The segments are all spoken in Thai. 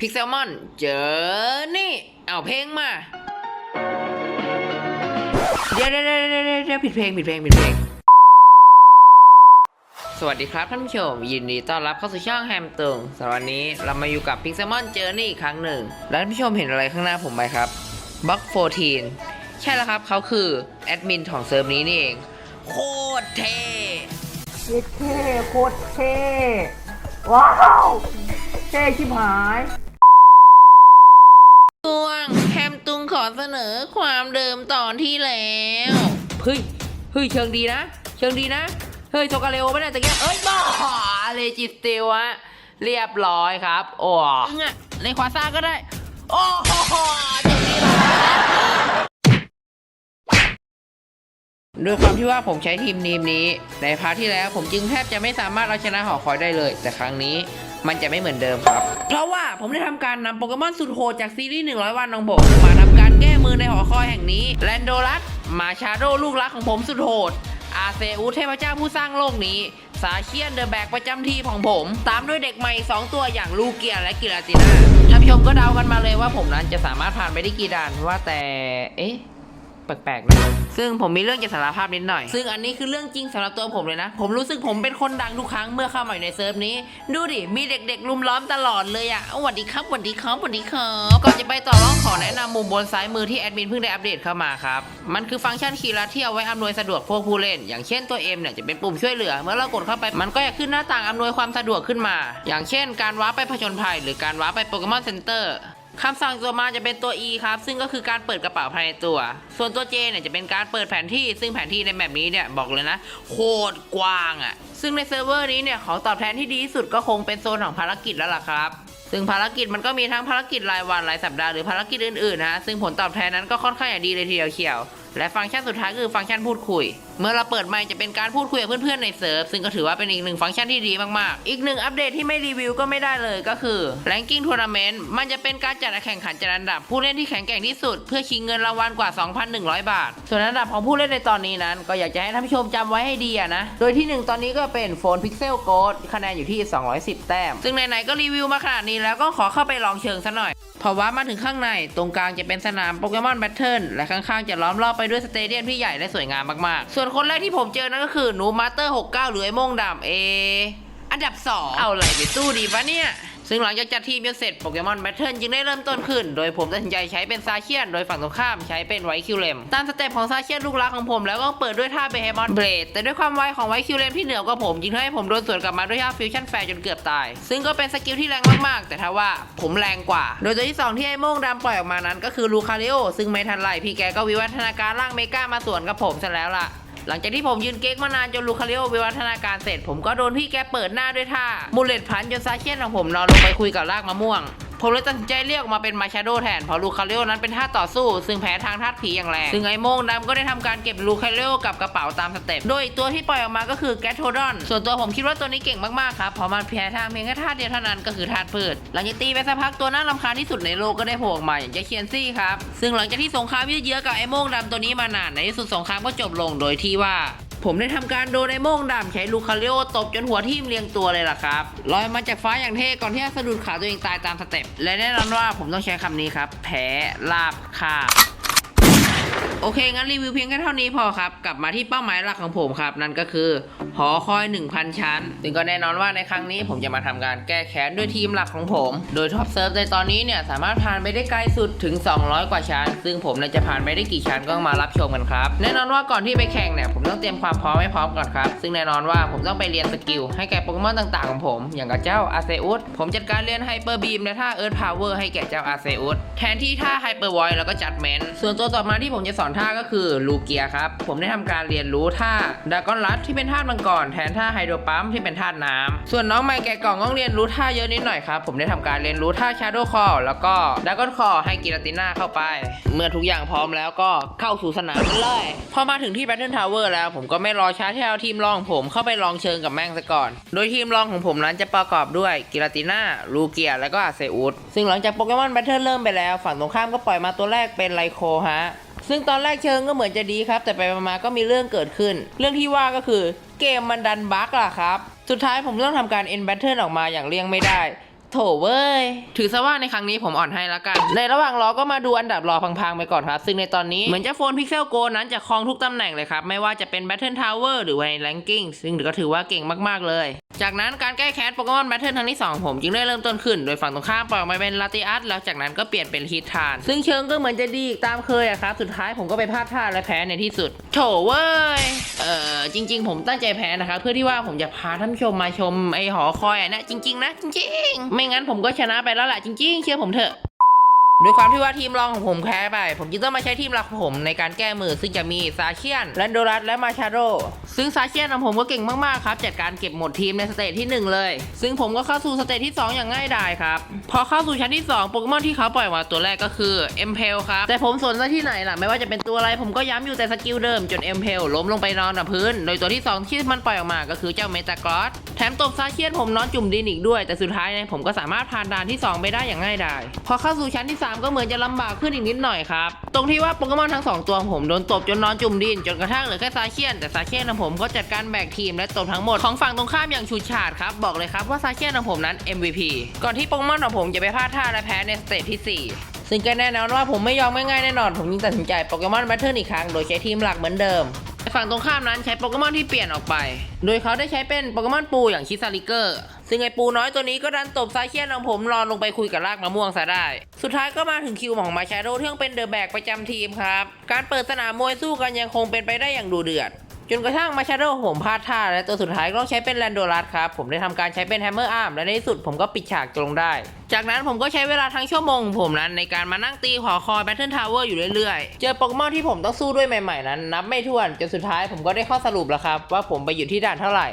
พิกเซลมอนเจอนี่ เอาเพลงมา เดี๋ยวเดี๋ยวเดี๋ยวผิดเพลงผิดเพลงผิดเพลง สวัสดีครับท่านผู้ชม ยินดีต้อนรับเข้าสู่ช่องแฮมตึงสำหรับวันนี้เรามาอยู่กับ Pixelmon Journey อีกครั้งหนึ่ง แล้วท่านผู้ชมเห็นอะไรข้างหน้าผมไหมครับบ็อก14 ใช่แล้วครับเขาคือแอดมินของเซิร์ฟนี้นี่เอง โคตรเท่เย็ดเท่โคตรเท่ว้าวเท่ชิบหาย ตวงแฮมตุงขอเสนอความเดิมตอนที่แล้ว เฮ้ย เฮ้ย เชิงดีนะ เชิงดีนะ เฮ้ยโซกาเลโอไม่ได้ตะเกียบเอ้ยบ้าเลจิสติวอะเรียบร้อยครับ โอ้อึ้งอะในควาซ่าก็ได้ โอ้โหจบนี้ละด้วยความที่ว่าผมใช้ทีมนีมนี้ ในพาร์ทที่แล้วผมจึงแทบจะไม่สามารถเอาชนะหอคอยได้เลย แต่ครั้งนี้ มันจะไม่เหมือนเดิมครับ เพราะว่าผมได้ทำการนำโปเกมอนสุดโหดจากซีรีส์100 วันของผมมาทำการแก้มือในหอคอยแห่งนี้แลนโดรัสมาชาโดลูกรักของผมสุดโหดอาเซอุเทพเจ้าผู้สร้างโลกนี้ สาเชียนเดอะแบกประจำที่ของผม ตามด้วยเด็กใหม่ 2 ตัวอย่างลูเกียและกิราติน่าท่านผู้ชมก็เดากันมาเลยว่าผมนั้นจะสามารถผ่านไปได้กี่ด่านว่าแต่ เอ๊ะ แปลกๆนะซึ่งผมมีเรื่องจะสารภาพนิดหน่อย ซึ่งอันนี้คือเรื่องจริงสำหรับตัวผมเลยนะ ผมรู้สึกผมเป็นคนดังทุกครั้งเมื่อเข้ามาอยู่ในเซิร์ฟนี้ ดูดิ มีเด็กๆ ลุมล้อมตลอดเลยอะ่ะสวัสดีครับสวัสดีครับสวัสดีครับก่อนจะไปต่อร้องขอแนะนำมุมบนซ้ายมือที่แอดมินเพิ่งได้อัปเดตเข้ามาครับ มันคือฟังก์ชันคีย์ลัดที่เอาไว้อำนวยสะดวกพวกผู้เล่น อย่างเช่นตัว M เนี่ยจะเป็นปุ่มช่วยเหลือ เมื่อเรากดเข้าไป มันก็จะขึ้นหน้าต่างอำนวยความสะดวกขึ้นมา อย่างเช่น การว้าร์ปไปผจญภัย หรือการว้าร์ปไปโปเกมอนเซ็นเตอร์ คำสั่งตัวมาจะเป็นตัว E ครับ ซึ่งก็คือการเปิดกระเป๋าภายในตัว ส่วนตัว J เนี่ยจะเป็นการเปิดแผนที่ ซึ่งแผนที่ในแบบนี้เนี่ยบอกเลยนะ โคตรกว้างอะ่ะ ซึ่งในเซิร์ฟเวอร์นี้เนี่ยของตอบแทนที่ดีที่สุดก็คงเป็นโซนของภารกิจแล้วล่ะครับ ซึ่งภารกิจมันก็มีทั้งภารกิจรายวันรายสัปดาห์หรือภารกิจอื่นๆนะซึ่งผลตอบแทนนั้นก็ค่อนข้างอย่างดีเลยทีเดียวเชียว และฟังก์ชันสุดท้ายคือฟังก์ชันพูดคุย เมื่อเราเปิดไมค์จะเป็นการพูดคุยกับเพื่อนๆในเซิร์ฟ ซึ่งก็ถือว่าเป็นอีกหนึ่งฟังก์ชันที่ดีมากๆ อีกหนึ่งอัปเดตที่ไม่รีวิวก็ไม่ได้เลยก็คือ ranking tournament มันจะเป็นการจัดแข่งขันจัดอันดับ ผู้เล่นที่แข็งแกร่งที่สุด เพื่อชิงเงินรางวัลกว่า 2,100 บาท ส่วนอันดับของผู้เล่นในตอนนี้นั้น ก็อยากจะให้ท่านผู้ชมจำไว้ให้ดีอะนะ โดยที่หนึ่งตอนนี้ก็เป็นโฟน Pixel Gold คะแนนอยู่ที่ 210 แต้ม ซึ่งไหนๆก็รีวิวมาขนาดนี้แล้วก็ขอเข้าไปลองเชิงซะหน่อยพอว่ามาถึงข้างในตรงกลางจะเป็นสนามโปเกมอนแบทเทิลและข้างๆจะล้อมรอบไปด้วยสเตเดียมที่ใหญ่และสวยงามมากๆ ส่วนคนแรกที่ผมเจอนั่นก็คือหนูมาสเตอร์69 หรือไอ้โม่งดำเอ อันดับ 2 เอาอะไรไปสู้ดีวะเนี่ย ซึ่งหลังจากจัดทีมจนเสร็จโปเกมอนแบทเทิลจึงได้เริ่มต้นขึ้น โดยผมตัดสินใจใช้เป็นซาเชียน โดยฝั่งตรงข้ามใช้เป็นไวคิวเลมตามสเต็ปของซาเชียนลูกรักของผมแล้วก็เปิดด้วยท่าเบฮมอนเบรดแต่ด้วยความไวของไวคิวเลมที่เหนือกว่าผมจึงทำให้ผมโดนสวนกลับมาด้วยท่าฟิวชั่นแฟร์จนเกือบตาย ซึ่งก็เป็นสกิลที่แรงมากๆ แต่ถ้าว่าผมแรงกว่า โดยตัวที่สองที่ไอ้โม่งดำปล่อยออกมานั้น ก็คือลูคาริโอซึ่งไม่ทันไรพี่แกก็วิวัฒนาการร่างเมกามาสวนกับผมซะแล้วล่ะ หลังจากที่ผมยืนเก๊กมานานจนลูคาริโอวิวัฒนาการเสร็จ ผมก็โดนพี่แกเปิดหน้าด้วยท่ามูเลตพันจนซาเชียนของผมนอนลงไปคุยกับรากมะม่วง ผมเลยตัดสินใจเรียกมาเป็นมาชาโดแทนเพราะลูคาริโอนั้นเป็นท่าต่อสู้ ซึ่งแพ้ทางธาตุผีอย่างแรง ซึ่งไอ้โมงดำก็ได้ทำการเก็บลูคาริโอกับกระเป๋าตามสเต็ป โดยตัวที่ปล่อยออกมาก็คือแกทโทดอน ส่วนตัวผมคิดว่าตัวนี้เก่งมากๆครับ เพราะมันแพ้ทางเพียงแค่ธาตุเดียวเท่านั้นก็คือธาตุพืช หลังจากตีไปสักพักตัวน่ารำคาญที่สุดในโลกก็ได้โผล่ออกมาอย่างเจเคียนซี่ครับ ซึ่งหลังจากที่สงครามยืดเยื้อกับไอ้โมงดำตัวนี้มานานในที่สุดสงครามก็จบลง โดยที่ว่า ผมได้ทำการโดนไอ้โม่งดำใช้ลูคาริโอตบจนหัวทิ่มเรียงตัวเลยล่ะครับลอยมาจากฟ้าอย่างเท่ก่อนที่จะสะดุดขาตัวเองตายตามสเต็ปและแน่นอนว่าผมต้องใช้คำนี้ครับ แพ้ลาบคาบ โอเค งั้นรีวิวเพียงแค่เท่านี้พอครับ กลับมาที่เป้าหมายหลักของผมครับ นั่นก็คือ หอคอย 1,000 ชั้น ซึ่งก็แน่นอนว่าในครั้งนี้ผมจะมาทำการแก้แค้นด้วยทีมหลักของผม โดยท็อปเซิร์ฟในตอนนี้เนี่ย สามารถผ่านไปได้ไกลสุดถึง 200 กว่าชั้น ซึ่งผมเนี่ยจะผ่านไปได้กี่ชั้นก็มารับชมกันครับ แน่นอนว่าก่อนที่ไปแข่งเนี่ยผมต้องเตรียมความพร้อมให้พร้อมก่อนครับ ซึ่งแน่นอนว่าผมต้องไปเรียนสกิลให้แก่โปเกมอนต่างๆของผม อย่างกับเจ้าอาเซอุสผมจัดการเรียนไฮเปอร์บีมและท่าเอิร์ธพาวเวอร์ให้แก่เจ้าอาเซอุสแทนที่ท่าไฮเปอร์วอยแล้วก็จัดเมนส่วนตัวต่อมาที่ผมจะสอนท่าก็คือลูเกียครับ ผมได้ทำการเรียนรู้ท่าดากอนลัดที่เป็นท่ามังกรแทนท่าไฮโดรปั๊มที่เป็นท่าน้ำส่วนน้องไมค์แกะกล่องต้องเรียนรู้ท่าเยอะนิดหน่อยครับ ผมได้ทำการเรียนรู้ท่าชาร์โดคอแล้วก็ดากอนคอให้กิราติน่าเข้าไป เมื่อทุกอย่างพร้อมแล้วก็เข้าสู่สนามเลยพอมาถึงที่แบทเทิลทาวเวอร์แล้ว ผมก็ไม่รอช้าที่เอาทีมรองผมเข้าไปลองเชิงกับแม่งซะก่อน โดยทีมรองของผมนั้นจะประกอบด้วยกิราติน่าลูเกียแล้วก็อาเซอุสซึ่งหลังจากโปเกมอนแบทเทิลเริ่มไปแล้ว ฝั่งตรงข้ามก็ปล่อยมาตัวแรกเป็นไลโคฮะ ซึ่งตอนแรกเชิงก็เหมือนจะดีครับ แต่ไปมาก็มีเรื่องเกิดขึ้น เรื่องที่ว่าก็คือเกมมันดันบั๊กล่ะครับ สุดท้ายผมต้องทำการ end battle ออกมาอย่างเลี่ยงไม่ได้โถเว้ย ถือซะว่าในครั้งนี้ผมอ่อนให้ละกัน ในระหว่างรอก็มาดูอันดับรอพังๆไปก่อนครับ ซึ่งในตอนนี้ เหมือนจะโฟน Pixel Go นั้นจะครองทุกตำแหน่งเลยครับ ไม่ว่าจะเป็น Battle Tower หรือว่าใน Ranking ซึ่งก็ถือว่าเก่งมากๆเลย จากนั้นการแก้แค้นโปเกมอนแบทเทิลครั้งที่ 2 ผมจึงได้เริ่มต้นขึ้น โดยฝั่งตรงข้ามปล่อยออกมาเป็นลาติอัสแล้วจากนั้นก็เปลี่ยนเป็นฮิตทาน ซึ่งเชิงก็เหมือนจะดีตามเคยอะครับ สุดท้ายผมก็ไปพลาดท่าและแพ้ในที่สุด โถเว้ย เอ่อ จริง ๆ ผมตั้งใจแพ้นะครับ เพื่อที่ว่าผมจะพาท่านชมมาชมไอหอคอยอะนะ จริง ๆ นะ จริง ๆ ไม่งั้นผมก็ชนะไปแล้วแหละจริง ๆ เชื่อผมเถอะ ด้วยความที่ว่าทีมรองของผมแพ้ไป ผมจึงต้องมาใช้ทีมหลักของผมในการแก้มือ ซึ่งจะมีซาเชียนแลนโดรัสและมาชาโดซึ่งซาเชียนของผมก็เก่งมากๆครับจัดการเก็บหมดทีมในสเตจที่ 1 เลย ซึ่งผมก็เข้าสู่สเตจที่ 2 อย่างง่ายดายครับ พอเข้าสู่ชั้นที่ 2 โปเกมอนที่เขาปล่อยมาตัวแรกก็คือเอ็มเพลครับ แต่ผมสนซะที่ไหนล่ะ ไม่ว่าจะเป็นตัวอะไรผมก็ย้ำอยู่แต่สกิลเดิมจนเอ็มเพลล้มลงไปนอนกับพื้น โดยตัวที่ 2 ที่มันปล่อยออกมาก็คือเจ้าเมตากรอสแถมตบซาเชียนผมนอนจุ่มดินอีกด้วย แต่สุดท้ายเนี่ยผมก็สามารถผ่านด่านที่ 2 ไปได้อย่างง่ายดายพอเข้าสู่ชั้นที่3 ก็เหมือนจะลำบากขึ้นอีกนิดหน่อยครับ ตรงที่ว่าโปเกมอนทั้งสองตัวของผมโดนตบจนนอนจุ่มดิน จนกระทั่งเหลือแค่ซาเชียน แต่ซาเชียนของผมก็จัดการแบกทีมและตบทั้งหมด ของฝั่งตรงข้ามอย่างฉูดฉาดครับ บอกเลยครับว่าซาเชียนของผมนั้น MVP ก่อนที่โปเกมอนของผมจะไปพลาดท่าและแพ้ในสเตจที่ 4ซึ่งก็แน่นอนว่าผมไม่ยอมง่ายๆแน่นอน ผมยิ่งตัดสินใจโปเกมอนแบทเทิลอีกครั้ง โดยใช้ทีมหลักเหมือนเดิม ฝั่งตรงข้ามนั้นใช้โปเกมอนที่เปลี่ยนออกไป โดยเขาได้ใช้เป็นโปเกมอนปูอย่างชิซาริเกอร์ ซึ่งไอปูน้อยตัวนี้ก็ดันตบซาเชียนของผมรอนลงไปคุยกับรากมะม่วงซะได้ สุดท้ายก็มาถึงคิวของมาชาโดที่ต้องเป็นเดอะแบกประจำทีมครับ การเปิดสนามมวยสู้กันยังคงเป็นไปได้อย่างดูเดือด จนกระทั่งมาชาโดผมพลาดท่า และตัวสุดท้ายก็ต้องใช้เป็นแลนโดรัสครับ ผมได้ทำการใช้เป็นแฮมเมอร์อาร์มและในที่สุดผมก็ปิดฉากลงได้ จากนั้นผมก็ใช้เวลาทั้งชั่วโมงผมนั้นในการมานั่งตีหอคอยแบทเทิลทาวเวอร์อยู่เรื่อยๆ เจอโปเกมอนที่ผมต้องสู้ด้วยใหม่ๆนั้น นับไม่ถ้วนจนสุดท้ายผมก็ได้ข้อสรุปแล้วครับว่าผมไปอยู่ที่ด่านเท่าไหร่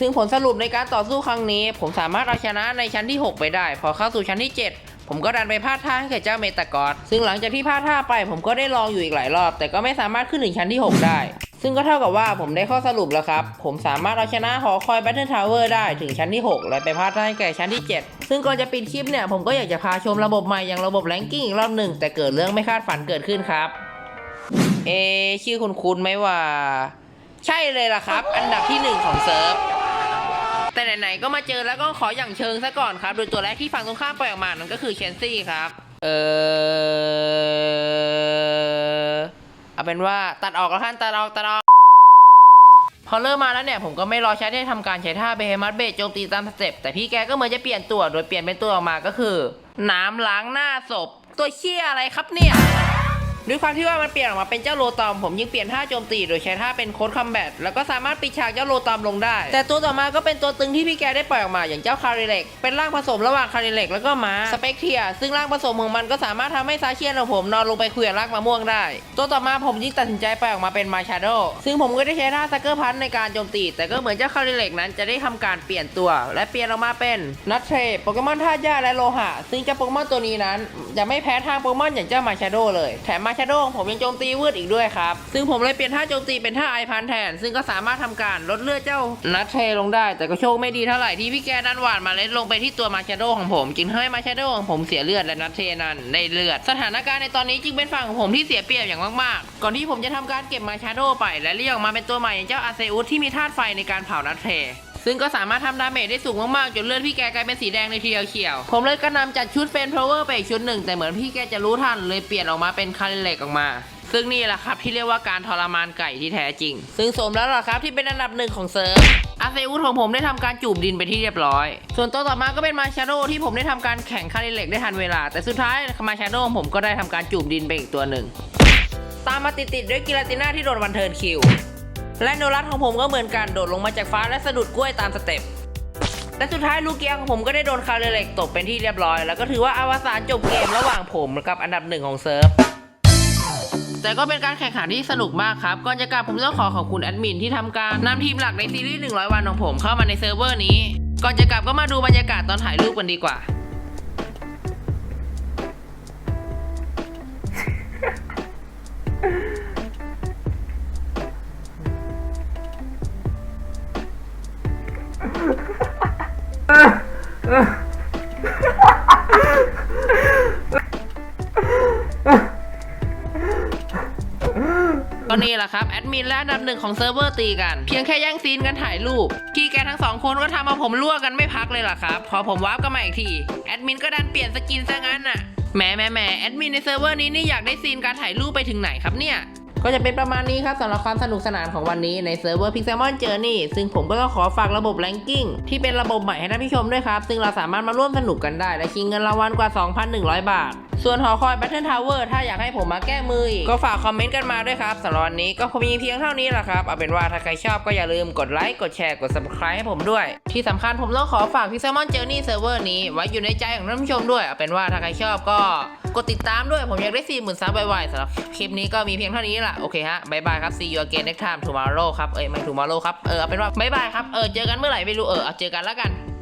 ซึ่งผลสรุปในการต่อสู้ครั้งนี้ ผมสามารถเอาชนะในชั้นที่ 6 ไปได้ พอเข้าสู่ชั้นที่ 7 ผมก็ดันไปพลาดท่าให้กับเจ้าเมตากอสซึ่งหลังจากที่พลาดท่าไป ผมก็ได้ลองอยู่อีกหลายรอบ แต่ก็ไม่สามารถขึ้นถึงชั้นที่ 6 ได้ ซึ่งก็เท่ากับว่าผมได้ข้อสรุปแล้วครับ ผมสามารถเอาชนะหอคอยแบทเทิลทาวเวอร์ได้ถึงชั้นที่ 6 และไปพลาดท่าให้แก่ชั้นที่ 7 ซึ่งก่อนจะปิดคลิปเนี่ยผมก็อยากจะพาชมระบบใหม่อย่างระบบแรงกิ้งอีกรอบหนึ่งแต่เกิดเรื่องไม่คาดฝันเกิดขึ้นครับ เอชื่อคุณคุณไหมว่า ใช่เลยล่ะครับ อันดับที่หนึ่งของเซิร์ฟ แต่ไหนๆก็มาเจอแล้วก็ขออย่างเชิงซะก่อนครับ โดยตัวแรกที่ฝั่งตรงข้ามปล่อยออกมานั่นก็คือเชนซี่ครับ เออเอาเป็นว่าตัดออกแล้วท่านตัดออกตัดออกพอเริ่มมาแล้วเนี่ยผมก็ไม่รอใช้ได้ทำการใช้ท่าเบฮมัสเบสโจมตีตามสเต็ปแต่พี่แกก็เหมือนจะเปลี่ยนตัวโดยเปลี่ยนเป็นตัวออกมาก็คือ น้ำล้างหน้าศพ ตัวเชี่ยอะไรครับเนี่ย ด้วยความที่ว่ามันเปลี่ยนออกมาเป็นเจ้าโลตอมผมยิ่งเปลี่ยนท่าโจมตีโดยใช้ท่าเป็นโค้ดคอมแบทแล้วก็สามารถปิดฉากเจ้าโลตอมลงได้ แต่ตัวต่อมาก็เป็นตัวตึงที่พี่แกได้ปล่อยออกมาอย่างเจ้าคาริเล็กเป็นร่างผสมระหว่างคาริเล็กแล้วก็ม้าสเปกเทียซึ่งร่างผสมของมันก็สามารถทำให้ซาเชียนของผมนอนลงไปคุยกับรากมะม่วงได้ ตัวต่อมาผมยิ่งตัดสินใจปล่อยออกมาเป็นมาชาโดซึ่งผมก็ได้ใช้ท่าซักเกอร์พันในการโจมตี แต่ก็เหมือนเจ้าคาริเล็กนั้นจะได้ทำการเปลี่ยนตัว และเปลี่ยนออกมาเป็นนัทเทรโปเกมอนธาตุหญ้าและโลหะ ซึ่งเจ้าโปเกมอนตัวนี้นั้นจะไม่แพ้ทางโปเกมอนอย่างเจ้ามาชาโดเลยแถมมาชโดของผมยังโจมตีวืดอีกด้วยครับ ซึ่งผมเลยเปลี่ยนท่าโจมตีเป็นท่าไอพันแทน ซึ่งก็สามารถทำการลดเลือดเจ้านัทเทลงได้ แต่ก็โชคไม่ดีเท่าไหร่ที่พี่แกดันหวานมาเล็ดลงไปที่ตัวมาชโดของผม จึงทำให้มาชโดของผมเสียเลือดและนัทเทนั้นได้เลือด สถานการณ์ในตอนนี้จึงเป็นฝั่งของผมที่เสียเปรียบอย่างมากๆ ก่อนที่ผมจะทำการเก็บมาชโดไป และเรียกออกมาเป็นตัวใหม่อย่างเจ้าอาเซอุสที่มีธาตุไฟในการเผานัทเท ซึ่งก็สามารถทำดาเมจได้สูงมากๆ จนเลือดพี่แกกลายเป็นสีแดงในทีเดียวเขียว ผมเลยกระนำจัดชุดเฟนพาวเวอร์ไปอีกชุดหนึ่ง แต่เหมือนพี่แกจะรู้ทันเลยเปลี่ยนออกมาเป็นคาริเล็กออกมา ซึ่งนี่แหละครับที่เรียกว่าการทรมานไก่ที่แท้จริง ซึ่งสมแล้วล่ะครับที่เป็นอันดับหนึ่งของเซิร์ฟอาเซอุสของผมได้ทำการจูบดินไปที่เรียบร้อย ส่วนตัวต่อมาก็เป็นมาชาโดที่ผมได้ทำการแข่งคาริเล็กได้ทันเวลา แต่สุดท้ายมาชาโดของผมก็ได้ทำการจูบดินไปอีกตัวหนึ่ง ตามมาติดๆด้วยกิลาติน่าที่โดนวันเทิร์นคิว และโนรัสของผมก็เหมือนกันโดดลงมาจากฟ้าและสะดุดกล้วยตามสเต็ปและสุดท้ายลูกเกียของผมก็ได้โดนคาร์เรเล็กตกเป็นที่เรียบร้อย แล้วก็ถือว่าอวสานจบเกมระหว่างผมกับอันดับหนึ่งของเซิร์ฟแต่ก็เป็นการแข่งขันที่สนุกมากครับ ก่อนจะกลับผมต้องขอขอบคุณแอดมินที่ทำการนำทีมหลักในซีรีส์100 วันของผมเข้ามาในเซิร์ฟเวอร์นี้ ก่อนจะกลับก็มาดูบรรยากาศตอนถ่ายรูปกันดีกว่า ก็นี่แหละครับ แอดมินและอันดับหนึ่งของเซิร์ฟเวอร์ตีกัน เพียงแค่แย่งซีนกันถ่ายรูปกีแกทั้งสองคนก็ทำเอาผมรั่วกันไม่พักเลยล่ะครับ พอผมวาร์ปกันมาอีกที แอดมินก็ดันเปลี่ยนสกินซะงั้นน่ะแหมแหมแหมแอดมินในเซิร์ฟเวอร์นี้นี่อยากได้ซีนการถ่ายรูปไปถึงไหนครับเนี่ย ก็จะเป็นประมาณนี้ครับสำหรับความสนุกสนานของวันนี้ในเซิร์ฟเวอร์ Pixelmon Journey ซึ่งผมก็ต้องขอฝากระบบแรงกิ้งที่เป็นระบบใหม่ให้ท่านผู้ชมด้วยครับ ซึ่งเราสามารถมาร่วมสนุกกันได้ และชิงเงินรางวัลกว่า 2,100 บาท ส่วนหอคอย Battle Tower ถ้าอยากให้ผมมาแก้มืออีกก็ฝากคอมเมนต์กันมาด้วยครับสำหรับวันนี้ก็คงมีเพียงเท่านี้แหละครับ เอาเป็นว่าถ้าใครชอบก็อย่าลืมกดไลค์กดแชร์กด Subscribe ให้ผมด้วย ที่สำคัญผมต้องขอฝาก Pixelmon Journey Server นี้ไว้อยู่ในใจของท่านผู้ชมด้วย เอาเป็นว่าถ้าใครชอบก็กดติดตามด้วยผมอยากได้4 0,000ซับไวๆสำหรับคลิปนี้ก็มีเพียงเท่านี้แหละโอเคฮะบายบายครับ see you again next time tomorrow ครับเอ้ยไม่ tomorrow ครับเออเอาเป็นว่าบายบายครับเออเจอกันเมื่อไหร่ไม่รู้เออเอาเจอกันแล้วกัน